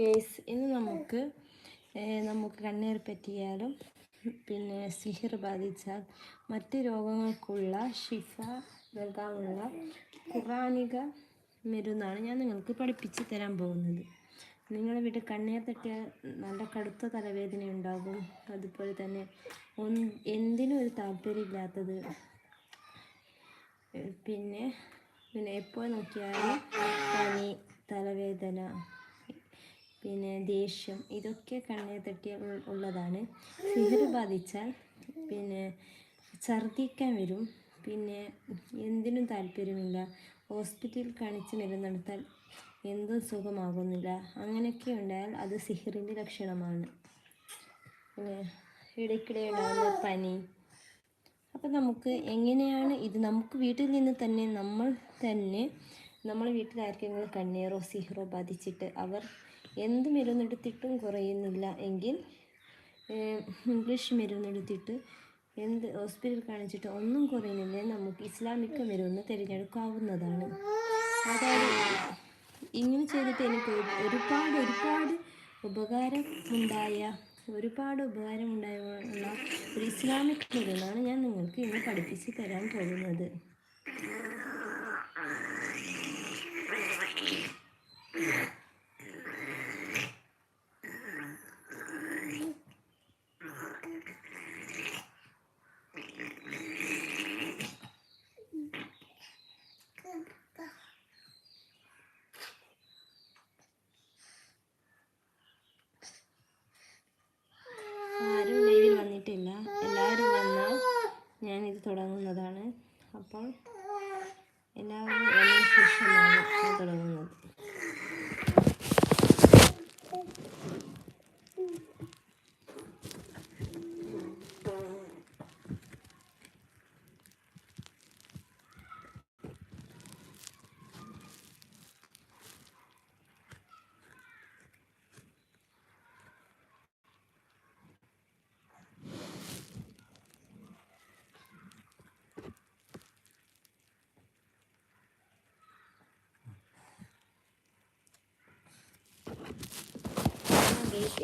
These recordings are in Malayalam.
ഗേസ് ഇന്ന് നമുക്ക് നമുക്ക് കണ്ണീർ പറ്റിയാലും പിന്നെ സിഹിർ ബാധിച്ചാൽ മറ്റ് രോഗങ്ങൾക്കുള്ള ഷിഫ നൽകാനുള്ള ഖുറാനിക മരുന്നാണ് ഞാൻ നിങ്ങൾക്ക് പഠിപ്പിച്ച് തരാൻ പോകുന്നത്. നിങ്ങളെ വീട്ടിൽ കണ്ണീർ തട്ടിയാൽ നല്ല കടുത്ത തലവേദന ഉണ്ടാകും. അതുപോലെ തന്നെ എന്തിനും ഒരു താല്പര്യമില്ലാത്തത്. പിന്നെ പിന്നെ എപ്പോൾ നോക്കിയാലും പനി തലവേദന പിന്നെ ദേഷ്യം ഇതൊക്കെ കണ്ണെ തട്ടിയ ഉള്ളതാണ്. സിഹിർ ബാധിച്ചാൽ പിന്നെ ഛർദ്ദിക്കാൻ വരും. പിന്നെ എന്തിനും താല്പര്യമില്ല. ഹോസ്പിറ്റലിൽ കാണിച്ച് മരുന്നെടുത്താൽ എന്തും സുഖമാകുന്നില്ല. അങ്ങനെയൊക്കെ ഉണ്ടായാൽ അത് സിഹറിന്റെ ലക്ഷണമാണ്. പിന്നെ ഇടയ്ക്കിടെ ഉണ്ടാകുന്ന പനി. അപ്പോൾ നമുക്ക് എങ്ങനെയാണ് ഇത്? നമുക്ക് വീട്ടിൽ നിന്ന് തന്നെ നമ്മൾ തന്നെ നമ്മൾ വീട്ടിലായിരിക്കും കണ്ണീറോ സിഹറോ ബാധിച്ചിട്ട് അവർ എന്ത് മരുന്നെടുത്തിട്ടും കുറയുന്നില്ല. എങ്കിൽ ഇംഗ്ലീഷ് മരുന്നെടുത്തിട്ട് എന്ത് ഹോസ്പിറ്റൽ കാണിച്ചിട്ട് ഒന്നും കുറയുന്നില്ല നമുക്ക് ഇസ്ലാമിക മരുന്ന് തിരഞ്ഞെടുക്കാവുന്നതാണ്. അതായത് ഇങ്ങനെ ചെയ്തിട്ട് എനിക്ക് ഒരുപാട് ഒരുപാട് ഉപകാരം ഉണ്ടായ ഒരുപാട് ഉപകാരം ഉണ്ടായുള്ള ഒരു ഇസ്ലാമിക് മരുന്നാണ് ഞാൻ നിങ്ങൾക്ക് ഇന്ന് പഠിപ്പിച്ച് തരാൻ പോകുന്നത്. തുടങ്ങുന്നതാണ് Gracias.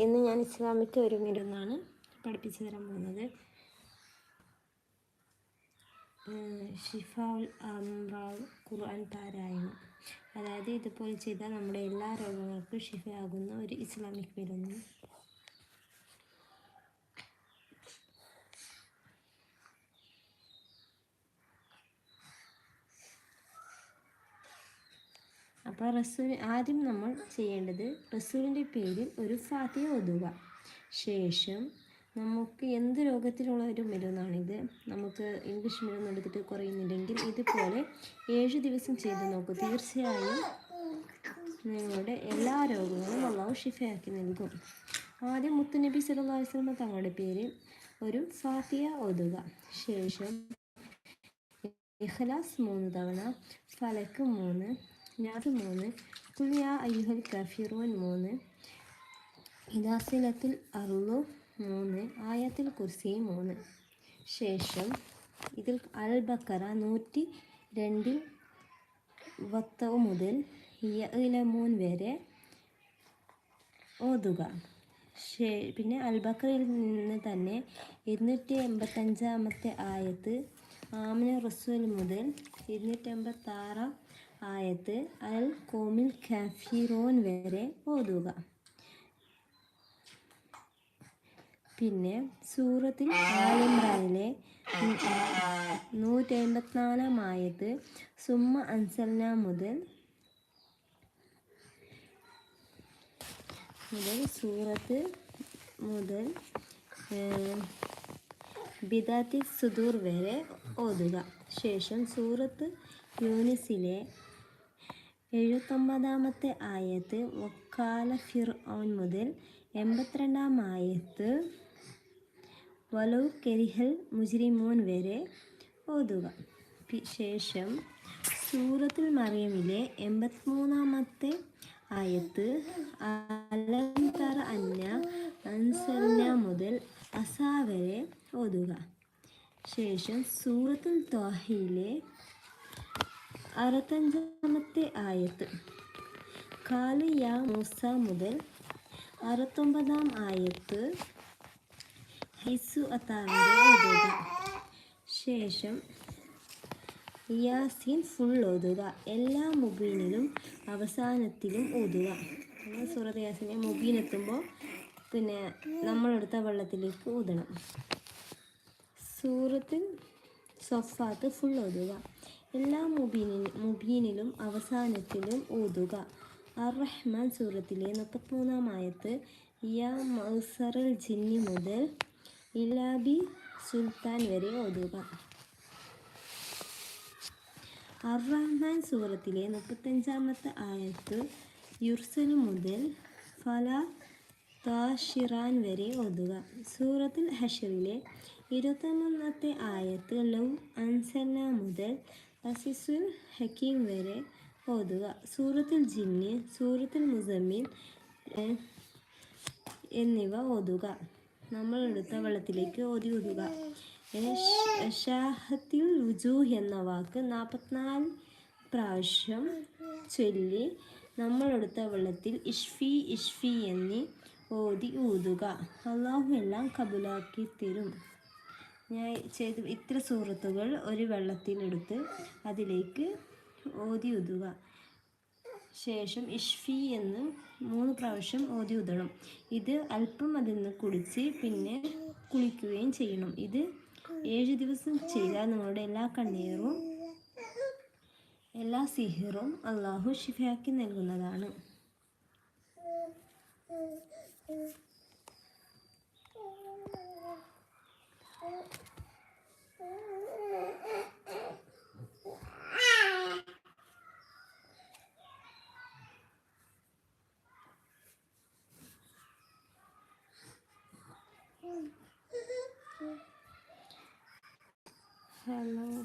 ഇന്ന് ഞാൻ ഇസ്ലാമിക് ഒരു മിരുന്നാണ് പഠിപ്പിച്ചു തരാൻ പോകുന്നത് ഷിഫാൽ അംറാൾ ഖുർആൻ പാരായണം. അതായത് ഇതുപോലെ ചെയ്താൽ നമ്മുടെ എല്ലാ രോഗങ്ങൾക്കും ഷിഫയാകുന്ന ഒരു ഇസ്ലാമിക് മരുന്ന് അപ്പോൾ റസൂൽ ആദ്യം നമ്മൾ ചെയ്യേണ്ടത് റസൂലിന്റെ പേരിൽ ഒരു ഫാത്തിയ ഓതുക. ശേഷം നമുക്ക് എന്ത് രോഗത്തിലുള്ള ഒരു മരുന്നാണിത്? നമുക്ക് ഇംഗ്ലീഷ് മരുന്ന് എടുത്തിട്ട് കുറയുന്നില്ലെങ്കിൽ ഇതുപോലെ ഏഴ് ദിവസം ചെയ്ത് നോക്കൂ. തീർച്ചയായും നിങ്ങളുടെ എല്ലാ രോഗങ്ങളും അള്ളാഹു ഷിഫയാക്കി നൽകും. ആദ്യം മുത്തുനബി സല്ലല്ലാഹു അലൈഹി തങ്ങളുടെ പേരിൽ ഒരു ഫാത്തിയ ഓതുക. ശേഷം ഇഖ്ലാസ് മൂന്ന് തവണ ഫലക്ക് മൂന്ന് നാസ് മൂന്ന് കുലിയ അയ്യുഹൽ കഫീറോൻ മൂന്ന് ഇദാസിലത്തിൽ അറുളു മൂന്ന് ആയത്തിൽ കുർസി മൂന്ന്. ശേഷം ഇതിൽ അൽ ബക്കറ നൂറ്റി രണ്ടിൽ വത്തവ് മുതൽ യലമൂൻ വരെ ഓതുക. പിന്നെ അൽ ബക്കറിൽ നിന്ന് തന്നെ ഇരുന്നൂറ്റി എൺപത്തഞ്ചാമത്തെ ആയത്ത് ആമിന റസൂൽ മുതൽ ഇരുന്നൂറ്റി എൺപത്താറാം ആയത്ത് അൽ കോമിൽ കാഫിറോൻ വരെ ഓതുക. പിന്നെ സൂറത്തിൽ ആലിമ്രാനിലെ നൂറ്റി അമ്പത്തിനാലാം ആയത്ത് സുമ്മ അൻസൽന മുതൽ മുതൽ സൂറത്ത് മുതൽ ബിദാത്തി സുദൂർ വരെ ഓതുക. ശേഷം സൂറത്ത് യൂനിസിലെ എഴുപത്തൊമ്പതാമത്തെ ആയത്ത് വക്കാല ഫിർ ഔൻ മുതൽ എൺപത്തിരണ്ടാം ആയത്ത് വലു കെരിഹൽ മുജ്രിമോൻ വരെ ഓതുക. ശേഷം സൂറത്തുൽ മറിയമിലെ എൺപത്തിമൂന്നാമത്തെ ആയത്ത് അലന്തർ അന്ന അൻസന്ന മുതൽ അസാ വരെ ഓതുക. ശേഷം സൂറത്തുൽ ത്വാഹിയിലെ അറുപത്തഞ്ചാമത്തെ ആയത്ത്. കാൽ യാ മൂസ മുതൽ അറുപത്തൊമ്പതാം ആയത്ത് ഹിസു അത്താവിന്റെ ഓതുക. ശേഷം യാസീൻ ഫുൾ ഓതുക. എല്ലാ മുബീനിലും അവസാനത്തിലും ഓതുക. സൂറത്ത് യാസീനെ മുബീൻ എത്തുമ്പോൾ പിന്നെ നമ്മളെടുത്ത വെള്ളത്തിലേക്ക് ഊതണം. സൂറത്തിൽ സൊഫാത്ത് ഫുൾ ഓതുക. എല്ലാ മുബീനി മുബീനിലും അവസാനത്തിലും ഓതുക. അർ റഹ്മാൻ സൂറത്തിലെ മുപ്പത്തിമൂന്നാം ആയത്ത് യാ മൗസറൽ ജിന്നി മുതൽ ഇലാബി സുൽത്താൻ വരെ ഓതുക. അർ റഹ്മാൻ സൂറത്തിലെ മുപ്പത്തഞ്ചാമത്തെ ആയത്ത് യുർസൽ മുതൽ ഫല താഷിറാൻ വരെ ഓതുക. സൂറത്തുൽ ഹഷറിലെ ഇരുപത്തൊന്നാമത്തെ ആയത്ത് ലൗ അൻസന്ന മുതൽ അസിസുൽ ഹക്കീം വരെ ഓതുക. സൂറത്തുൽ ജിന്നി സൂറത്തുൽ മുസമ്മിൻ എന്നിവ ഓതുക. നമ്മൾ എടുത്ത വെള്ളത്തിലേക്ക് ഓതി ഓതുക. ഷാഹത്തിൽ റുജു എന്ന വാക്ക് നാൽപ്പത്തിനാല് പ്രാവശ്യം ചൊല്ലി നമ്മളെടുത്ത വെള്ളത്തിൽ ഇഷ്ഫി ഇഷ്ഫി എന്നീ ഓതി ഊതുക അള്ളാഹു എല്ലാം കബുലാക്കി തരും ഞാൻ ചെയ്ത് ഇത്ര സൂറത്തുകൾ ഒരു വെള്ളത്തിനെടുത്ത് അതിലേക്ക് ഓതി ഊതുക ശേഷം ഇഷ്ഫി എന്ന് മൂന്ന് പ്രാവശ്യം ഓതി ഊതണം ഇത് അല്പം അതിൽ നിന്ന് കുടിച്ച് പിന്നെ കുളിക്കുകയും ചെയ്യണം. ഇത് ഏഴ് ദിവസം ചെയ്താൽ നിങ്ങളുടെ എല്ലാ കണ്ണീറും എല്ലാ സിഹിറും അള്ളാഹു ഷിഫയാക്കി നൽകുന്നതാണ്. hello.